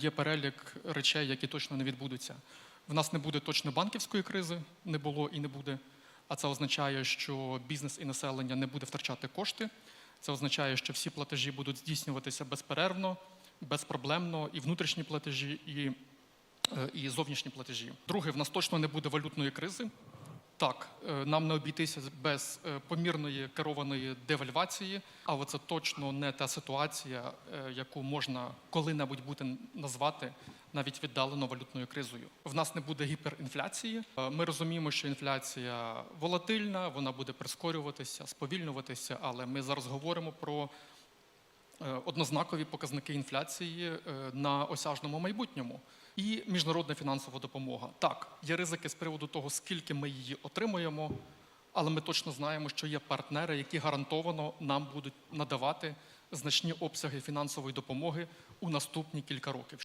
Є перелік речей, які точно не відбудуться. В нас не буде точно банківської кризи, не було і не буде. А це означає, що бізнес і населення не буде втрачати кошти. Це означає, що всі платежі будуть здійснюватися безперервно, безпроблемно, і внутрішні платежі, і, е, і зовнішні платежі. Друге, в нас точно не буде валютної кризи. Так, е, нам не обійтися без е, помірної керованої девальвації, але це точно не та ситуація, е, яку можна коли-небудь бути назвати навіть віддалено валютною кризою. В нас не буде гіперінфляції. Ми розуміємо, що інфляція волатильна, вона буде прискорюватися, сповільнюватися, але ми зараз говоримо про однознакові показники інфляції е, на осяжному майбутньому. І міжнародна фінансова допомога. Так, є ризики з приводу того, скільки ми її отримуємо, але ми точно знаємо, що є партнери, які гарантовано нам будуть надавати значні обсяги фінансової допомоги у наступні кілька років.